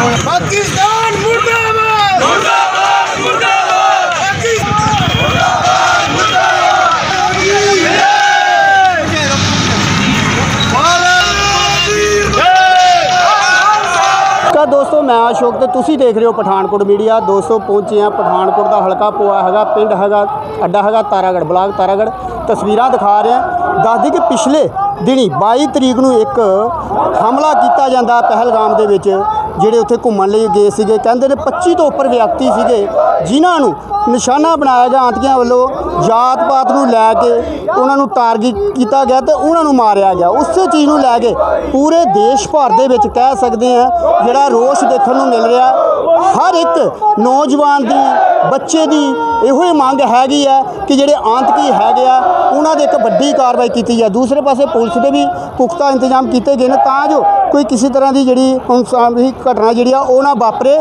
ਪਾਕਿਸਤਾਨ ਮੁਰਦਾਬਾਦ ਮੁਰਦਾਬਾਦ ਮੁਰਦਾਬਾਦ ਪਾਕਿਸਤਾਨ ਨਮਸਕਾਰ ਦੋਸਤੋ ਮੈਂ ਅਸ਼ੋਕ ਤੇ ਤੁਸੀਂ ਦੇਖ ਰਹੇ ਹੋ ਪਠਾਨਕੋਟ ਮੀਡੀਆ ਦੋਸਤੋ ਪਹੁੰਚੇ ਆ ਪਠਾਨਕੋਟ ਦਾ ਹਲਕਾ ਪੋਆ ਹੈਗਾ ਪਿੰਡ ਹੈਗਾ ਅੱਡਾ ਹੈਗਾ ਤਾਰਾਗੜ ਬਲਾਕ ਤਾਰਾਗੜ ਤਸਵੀਰਾਂ ਦਿਖਾ ਰਿਹਾ ਦੱਸਦੀ ਕਿ ਪਿਛਲੇ ਦਿਨੀ 22 ਤਰੀਕ ਨੂੰ ਇੱਕ ਹਮਲਾ ਕੀਤਾ ਜਾਂਦਾ ਪਹਿਲਗਾਮ ਦੇ ਵਿੱਚ ਜਿਹੜੇ ਉੱਥੇ ਘੁੰਮਣ ਲਈ ਗਏ ਸੀਗੇ, ਕਹਿੰਦੇ ਨੇ 25 ਤੋਂ ਉੱਪਰ ਵਿਅਕਤੀ ਸੀਗੇ, ਜਿਨ੍ਹਾਂ ਨੂੰ ਨਿਸ਼ਾਨਾ ਬਣਾਇਆ ਗਿਆ ਆਤੰਕੀਆਂ ਵੱਲੋਂ ਜਾਤ ਪਾਤ ਨੂੰ ਲੈ ਕੇ ਉਹਨਾਂ ਨੂੰ ਟਾਰਗੇਟ ਕੀਤਾ ਗਿਆ ਤੇ ਉਹਨਾਂ ਨੂੰ ਮਾਰਿਆ ਗਿਆ। ਉਸੇ ਚੀਜ਼ ਨੂੰ ਲੈ ਕੇ ਪੂਰੇ ਦੇਸ਼ ਭਰ ਦੇ ਵਿੱਚ ਕਹਿ ਸਕਦੇ ਆ ਜਿਹੜਾ ਰੋਸ਼ ਦੇਖਣ ਨੂੰ ਮਿਲ ਰਿਹਾ, ਹਰ ਇੱਕ ਨੌਜਵਾਨ ਦੀ, ਬੱਚੇ ਦੀ ਇਹੋ ਹੀ ਮੰਗ ਹੈਗੀ ਆ ਕਿ ਜਿਹੜੇ ਆਤੰਕੀ ਹੈਗੇ ਆ, ਉਹਨਾਂ ਦੇ ਇੱਕ ਵੱਡੀ ਕਾਰਵਾਈ ਕੀਤੀ ਜਾਏ। ਦੂਸਰੇ ਪਾਸੇ ਪੁਲਿਸ ਦੇ ਵੀ ਪੁਖਤਾ ਇੰਤਜ਼ਾਮ ਕੀਤੇ ਗਏ ਨੇ, ਤਾਂ ਜੋ ਕੋਈ ਕਿਸੇ ਤਰ੍ਹਾਂ ਦੀ ਜਿਹੜੀ ਹਿੰਸਾਮੀ ਘਟਨਾ ਜਿਹੜੀ ਆ ਉਹ ਨਾ ਵਾਪਰੇ।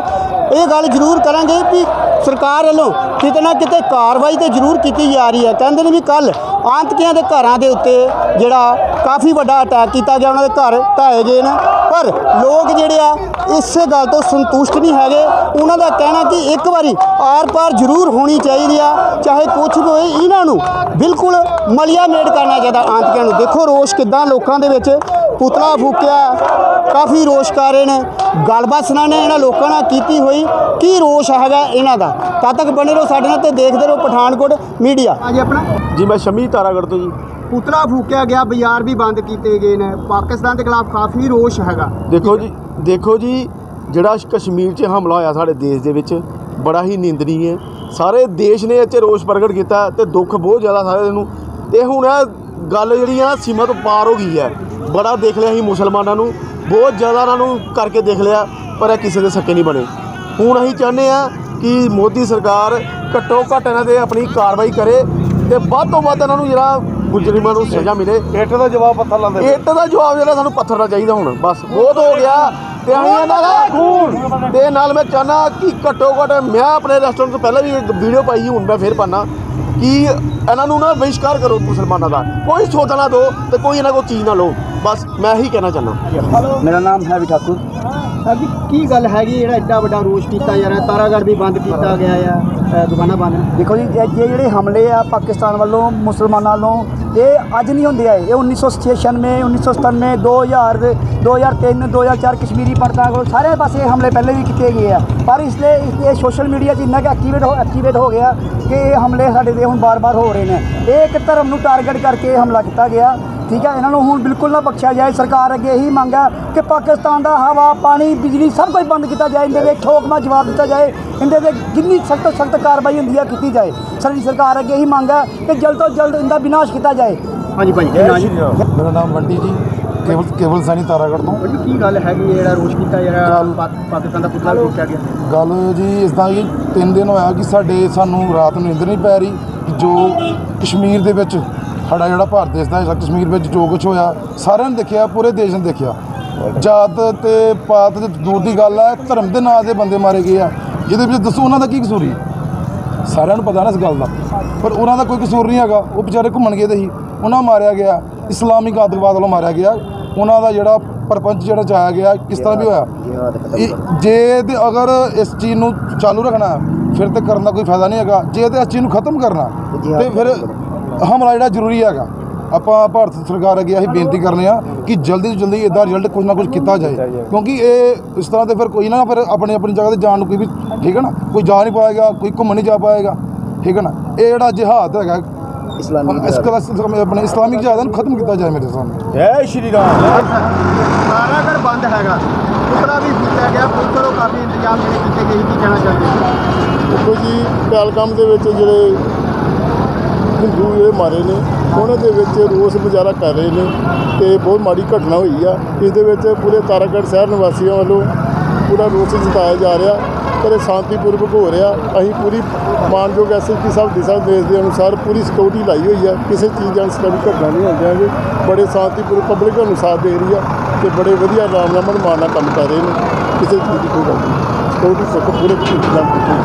ਇਹ ਗੱਲ ਜ਼ਰੂਰ ਕਰਾਂਗੇ ਵੀ ਸਰਕਾਰ ਵੱਲੋਂ ਕਿਤੇ ਨਾ ਕਿਤੇ ਕਾਰਵਾਈ ਤੇ ਜ਼ਰੂਰ ਕੀਤੀ ਜਾ ਰਹੀ ਹੈ। ਕਹਿੰਦੇ ਨੇ ਵੀ ਕੱਲ ਆਂਤਕੀਆਂ ਦੇ ਘਰਾਂ ਦੇ ਉੱਤੇ ਜਿਹੜਾ ਕਾਫੀ ਵੱਡਾ ਅਟੈਕ ਕੀਤਾ ਗਿਆ, ਉਹਨਾਂ ਦੇ ਘਰ ਢਾਏ ਗਏ ਨੇ। ਪਰ ਲੋਕ ਜਿਹੜੇ ਆ, ਇਸੇ ਗੱਲ ਤੋਂ ਸੰਤੁਸ਼ਟ ਨਹੀਂ ਹੈਗੇ। ਉਹਨਾਂ ਦਾ ਕਹਿਣਾ ਕਿ ਇੱਕ ਵਾਰੀ ਆਰ-ਪਾਰ ਜ਼ਰੂਰ ਹੋਣੀ ਚਾਹੀਦੀ ਆ, ਚਾਹੇ ਕੁਝ ਵੀ ਹੋਏ, ਇਹਨਾਂ ਨੂੰ ਬਿਲਕੁਲ ਮਲਿਆ ਮੇਡ ਕਰਨਾ ਚਾਹੀਦਾ ਆਂਤਕੀਆਂ ਨੂੰ। ਦੇਖੋ ਰੋਸ਼ ਕਿੱਦਾਂ ਲੋਕਾਂ ਦੇ ਵਿੱਚ ਪੁਤਲਾ ਫੂਕਿਆ। ਕਾਫੀ ਰੋਸ਼ ਕਰ ਰਹੇ ਨੇ। ਗੱਲਬਾਤ ਸੁਣਾਣੇ ਇਹਨਾਂ ਲੋਕਾਂ ਨਾਲ ਕੀਤੀ ਹੋਈ। ਕੀ ਰੋਸ਼ ਹੈਗਾ ਇਹਨਾਂ ਦਾ? ਤਦ ਤੱਕ ਬਣੇ ਰਹੋ ਸਾਡੇ ਨਾਲ ਤੇ ਦੇਖਦੇ ਰਹੋ ਪਠਾਨਕੋਟ ਮੀਡੀਆ। ਹਾਂਜੀ ਆਪਣਾ? ਜੀ ਮੈਂ ਸ਼ਮੀ ਤਾਰਾਗੜ ਤੋਂ ਜੀ। ਪੁਤਲਾ ਫੂਕਿਆ ਗਿਆ ਬਾਜ਼ਾਰ ਵੀ ਬੰਦ ਕੀਤੇ ਗਏ ਨੇ। ਪਾਕਿਸਤਾਨ ਦੇ ਖਿਲਾਫ ਕਾਫੀ ਰੋਸ਼ ਹੈਗਾ। ਦੇਖੋ ਜੀ ਦੇਖੋ ਜੀ ਜਿਹੜਾ ਕਸ਼ਮੀਰ 'ਚ ਹਮਲਾ ਹੋਇਆ ਸਾਡੇ ਦੇਸ਼ ਦੇ ਵਿੱਚ ਬੜਾ ਹੀ ਨਿੰਦਨੀ ਹੈ ਸਾਰੇ ਦੇਸ਼ ਨੇ 'ਚ ਰੋਸ ਪ੍ਰਗਟ ਕੀਤਾ ਤੇ ਦੁੱਖ ਬਹੁਤ ਜ਼ਿਆਦਾ ਸਾਰੇ ਨੂੰ। ਤੇ ਹੁਣ ਇਹ ਗੱਲ ਜਿਹੜੀ ਆ ਸੀਮਾ ਤੋਂ ਪਾਰ ਹੋ ਗਈ ਹੈ। ਬੜਾ ਦੇਖ ਲਿਆ ਸੀ ਮੁਸਲਮਾਨਾਂ ਨੂੰ ਬਹੁਤ ਜ਼ਿਆਦਾ ਉਹਨਾਂ ਨੂੰ ਕਰਕੇ ਦੇਖ ਲਿਆ ਪਰ ਇਹ ਕਿਸੇ ਦੇ ਸੱਕੇ ਨਹੀਂ ਬਣੇ। ਹੁਣ ਅਸੀਂ ਚਾਹੁੰਦੇ ਆ ਕਿ ਮੋਦੀ ਸਰਕਾਰ ਘੱਟੋ ਘੱਟ ਇਹਨਾਂ ਤੇ ਆਪਣੀ ਕਾਰਵਾਈ ਕਰੇ ਤੇ ਵੱਧ ਤੋਂ ਵੱਧ ਇਹਨਾਂ ਨੂੰ ਜਿਹੜਾ ਮੁਜਰਮਾਂ ਨੂੰ ਸਜ਼ਾ ਮਿਲੇ। ਇੱਟ ਦਾ ਜਵਾਬ ਪੱਥਰ ਲਾਉਂਦੇ ਇੱਟ ਦਾ ਜਵਾਬ ਜਿਹੜਾ ਸਾਨੂੰ ਪੱਥਰ ਦਾ ਚਾਹੀਦਾ ਹੁਣ ਬਸ। ਬਹੁਤ ਹੋ ਗਿਆ ਤੇ ਅਸੀਂ ਇਹਨਾਂ ਦਾ ਖੂਨ। ਤੇ ਨਾਲ ਮੈਂ ਚਾਹਨਾ ਕਿ ਘੱਟੋ ਘੱਟ ਮੈਂ ਆਪਣੇ ਰੈਸਟੋਰੈਂਟ ਤੋਂ ਪਹਿਲਾਂ ਵੀ ਇੱਕ ਵੀਡੀਓ ਪਾਈ ਹੁਣ ਮੈਂ ਫੇਰ ਪਾਣਾ ਕਿ ਇਹਨਾਂ ਨੂੰ ਨਾ ਬਹਿਸ਼ਕਾਰ ਕਰੋ ਮੁਸਲਮਾਨਾਂ ਦਾ। ਕੋਈ ਸੌਦਾ ਨਾ ਦਿਓ ਤੇ ਕੋਈ ਇਹਨਾਂ ਕੋਲ ਚੀਜ਼ ਨਾ ਲਓ। ਬਸ ਮੈਂ ਇਹੀ ਕਹਿਣਾ ਚਾਹੁੰਦਾ। ਮੇਰਾ ਨਾਮ ਹੈ ਵੀ ਠਾਕੁਰ ਅਭੀ ਕੀ ਗੱਲ ਹੈਗੀ ਜਿਹੜਾ ਐਡਾ ਵੱਡਾ ਰੋਸ਼ ਕੀਤਾ ਜਾ ਰਿਹਾ ਤਾਰਾਗੜ੍ਹ ਵੀ ਬੰਦ ਕੀਤਾ ਗਿਆ ਆ ਦੁਕਾਨਾਂ ਬੰਦ ਨੇ। ਦੇਖੋ ਜੀ ਇਹ ਜਿਹੜੇ ਹਮਲੇ ਆ ਪਾਕਿਸਤਾਨ ਵੱਲੋਂ ਮੁਸਲਮਾਨਾਂ ਵੱਲੋਂ ਇਹ ਅੱਜ ਨਹੀਂ ਹੁੰਦੇ ਆਏ। ਇਹ 1996 1997 2000 ਦੇ 2003 2004 ਕਸ਼ਮੀਰੀ ਪੰਡਤਾਂ ਕੋਲ ਸਾਰੇ ਪਾਸੇ ਇਹ ਹਮਲੇ ਪਹਿਲੇ ਵੀ ਕੀਤੇ ਗਏ ਆ। ਪਰ ਇਸ ਲਈ ਇਹ ਸੋਸ਼ਲ ਮੀਡੀਆ 'ਚ ਇੰਨਾ ਕਿ ਐਕਟੀਵੇਟ ਹੋ ਐਕਟੀਵੇਟ ਹੋ ਗਿਆ ਕਿ ਇਹ ਹਮਲੇ ਸਾਡੇ ਤੇ ਹੁਣ ਬਾਰ-ਬਾਰ ਹੋ ਰਹੇ ਨੇ। ਇਹ ਇੱਕ ਧਰਮ ਨੂੰ ਟਾਰਗੇਟ ਕਰਕੇ ਇਹ ਹਮਲਾ ਕੀਤਾ ਗਿਆ। ਠੀਕ ਹੈ ਇਹਨਾਂ ਨੂੰ ਹੁਣ ਬਿਲਕੁਲ ਨਾ ਬਖਸ਼ਿਆ ਜਾਏ। ਸਰਕਾਰ ਅੱਗੇ ਇਹੀ ਮੰਗ ਹੈ ਕਿ ਪਾਕਿਸਤਾਨ ਦਾ ਹਵਾ ਪਾਣੀ ਬਿਜਲੀ ਸਭ ਕੁਝ ਬੰਦ ਕੀਤਾ ਜਾਏ। ਇਹਦੇ ਦੇ ਠੋਕਮਾ ਜਵਾਬ ਦਿੱਤਾ ਜਾਏ। ਇਹਦੇ ਦੇ ਜਿੰਨੀ ਸਖਤ ਤੋਂ ਸਖਤ ਕਾਰਵਾਈ ਹੁੰਦੀ ਹੈ ਕੀਤੀ ਜਾਏ। ਸਾਡੀ ਸਰਕਾਰ ਅੱਗੇ ਇਹੀ ਮੰਗ ਹੈ ਕਿ ਜਲਦ ਤੋਂ ਜਲਦ ਇਹਦਾ ਵਿਨਾਸ਼ ਕੀਤਾ ਜਾਏ। ਹਾਂਜੀ ਭਾਈ ਮੇਰਾ ਨਾਮ ਬੰਟੀ ਜੀ। ਕੇਵਲ ਕੇਵਲ ਸੈਣੀ ਤਾਰਾਗੜ ਤੋਂ। ਕੀ ਗੱਲ ਹੈਗੀ ਜਿਹੜਾ ਰੋਸ਼ ਕੀਤਾ ਜਿਹੜਾ ਪਾਕਿਸਤਾਨ ਦਾ ਪੁਤਲਾ ਵੀ ਫੂਕਿਆ ਗਿਆ? ਗੱਲ ਜੀ ਇਸ ਤਰ੍ਹਾਂ ਕਿ ਤਿੰਨ ਦਿਨ ਹੋਇਆ ਕਿ ਸਾਡੇ ਸਾਨੂੰ ਰਾਤ ਨੂੰ ਨੀਂਦਰ ਨਹੀਂ ਪੈ ਰਹੀ ਕਿ ਜੋ ਕਸ਼ਮੀਰ ਦੇ ਵਿੱਚ ਸਾਡਾ ਜਿਹੜਾ ਭਾਰਤ ਦੇਸ਼ ਦਾ ਕਸ਼ਮੀਰ ਵਿੱਚ ਜੋ ਕੁਝ ਹੋਇਆ, ਸਾਰਿਆਂ ਨੇ ਦੇਖਿਆ, ਪੂਰੇ ਦੇਸ਼ ਨੇ ਦੇਖਿਆ। ਜਾਤ ਤੇ ਪਾਤ ਤੇ ਦੂਰ ਦੀ ਗੱਲ ਹੈ ਧਰਮ ਦੇ ਨਾਂ ਦੇ ਬੰਦੇ ਮਾਰੇ ਗਏ ਆ। ਜਿਹਦੇ ਵਿੱਚ ਦੱਸੋ, ਉਹਨਾਂ ਦਾ ਕੀ ਕਸੂਰ ਸੀ? ਸਾਰਿਆਂ ਨੂੰ ਪਤਾ ਨਾ ਇਸ ਗੱਲ ਦਾ। ਪਰ ਉਹਨਾਂ ਦਾ ਕੋਈ ਕਸੂਰ ਨਹੀਂ ਹੈਗਾ। ਉਹ ਵਿਚਾਰੇ ਘੁੰਮਣ ਗਏ ਦੇ ਸੀ ਉਹਨਾਂ ਮਾਰਿਆ ਗਿਆ। ਇਸਲਾਮਿਕ ਆਤੰਕਵਾਦ ਵੱਲੋਂ ਮਾਰਿਆ ਗਿਆ। ਉਹਨਾਂ ਦਾ ਜਿਹੜਾ ਪਰਪੰਚ ਜਿਹੜਾ ਚਾਇਆ ਗਿਆ, ਕਿਸ ਤਰ੍ਹਾਂ ਵੀ ਹੋਇਆ। ਜੇ ਤੇ ਅਗਰ ਇਸ ਚੀਜ਼ ਨੂੰ ਚਾਲੂ ਰੱਖਣਾ, ਫਿਰ ਤੇ ਕਰਨ ਦਾ ਕੋਈ ਫਾਇਦਾ ਨਹੀਂ ਹੈਗਾ। ਜੇ ਤੇ ਇਸ ਚੀਜ਼ ਨੂੰ ਖਤਮ ਕਰਨਾ, ਤੇ ਫਿਰ ਹਮਲਾ ਜਿਹੜਾ ਜ਼ਰੂਰੀ ਹੈਗਾ। ਆਪਾਂ ਭਾਰਤ ਸਰਕਾਰ ਅੱਗੇ ਅਸੀਂ ਬੇਨਤੀ ਕਰਨੇ ਆ ਕਿ ਜਲਦੀ ਤੋਂ ਜਲਦੀ ਇਹਦਾ ਰਿਜ਼ਲਟ ਕੁਝ ਨਾ ਕੁਝ ਕੀਤਾ ਜਾਏ। ਕਿਉਂਕਿ ਇਹ ਇਸ ਤਰ੍ਹਾਂ ਤੇ ਫਿਰ ਕੋਈ ਨਾ ਫਿਰ ਆਪਣੀ ਆਪਣੀ ਜਗ੍ਹਾ ਤੇ ਜਾਣ ਨੂੰ ਕੋਈ ਵੀ ਠੀਕ ਹੈ ਨਾ? ਕੋਈ ਜਾ ਨਹੀਂ ਪਾਏਗਾ ਕੋਈ ਘੁੰਮਣ ਨਹੀਂ ਜਾ ਪਾਏਗਾ ਠੀਕ ਹੈ ਨਾ? ਇਹ ਜਿਹੜਾ ਜਿਹਾਦ ਹੈਗਾ ਇਸਲਾਮਿਕ ਇਸ ਕਲਾਸ ਆਪਣੇ ਇਸਲਾਮਿਕ ਜਿਹਾਦ ਨੂੰ ਖਤਮ ਕੀਤਾ ਜਾਏ ਮੇਰੇ ਸਾਹਮਣੇ। ਜੈ ਸ਼੍ਰੀ ਰਾਮ। ਤਾਰਾਗੜ੍ਹ ਬੰਦ ਹੈਗਾ। ਪੁਤਲਾ ਵੀ ਫੂਕਿਆ ਗਿਆ ਵੱਲੋਂ ਕਾਫੀ ਇੰਤਜ਼ਾਮ ਜਿਹੜੇ ਕੀਤੇ ਗਏ। ਕੀ ਕਹਿਣਾ ਚਾਹੁੰਦੇ ਹੋ? ਦੇਖੋ ਜੀ ਪਹਿਲਗਾਮ ਦੇ ਵਿੱਚ ਜਿਹੜੇ ਹਿੰਦੂ ਜਿਹੜੇ ਮਾਰੇ ਨੇ। ਉਹਨਾਂ ਦੇ ਵਿੱਚ ਰੋਸ ਮੁਜ਼ਾਹਰਾ ਕਰ ਰਹੇ ਨੇ ਤੇ ਬਹੁਤ ਮਾੜੀ ਘਟਨਾ ਹੋਈ ਆ। ਇਸ ਦੇ ਵਿੱਚ ਪੂਰੇ ਤਾਰਾਗੜ੍ਹ ਸ਼ਹਿਰ ਨਿਵਾਸੀਆਂ ਵੱਲੋਂ ਪੂਰਾ ਰੋਸ ਜਤਾਇਆ ਜਾ ਰਿਹਾ। ਪਰ ਇਹ ਸ਼ਾਂਤੀਪੂਰਵਕ ਹੋ ਰਿਹਾ। ਅਸੀਂ ਪੂਰੀ ਮਾਨਯੋਗ ਐਸਐਸਪੀ ਸਾਹਿਬ ਦਿਸ਼ਾ ਨਿਰਦੇਸ਼ ਦੇ ਅਨੁਸਾਰ ਪੂਰੀ ਸਿਕਿਉਰਿਟੀ ਲਾਈ ਹੋਈ ਆ। ਕਿਸੇ ਚੀਜ਼ ਦਾ ਇਸ ਤਰ੍ਹਾਂ ਘਟਨਾ ਨਹੀਂ ਹੋਣ ਦਿਆਂਗੇ ਬੜੇ ਸ਼ਾਂਤੀਪੂਰਵਕ ਪਬਲਿਕ ਨੂੰ ਸਾਥ ਦੇ ਰਹੀ ਆ ਤੇ ਬੜੇ ਵਧੀਆ ਆਰਾਮ ਨਾਲ ਮਨਮਾਨ ਨਾਲ ਕੰਮ ਕਰ ਰਹੇ ਨੇ। ਕਿਸੇ ਚੀਜ਼ ਦੀ ਕੋਈ ਗੱਲ ਨਹੀਂ। ਸਿਕਿਉਰਿਟੀ ਸਖਤ ਪੂਰੇ ਇੰਤਜ਼ਾਮ ਕੀਤੇ।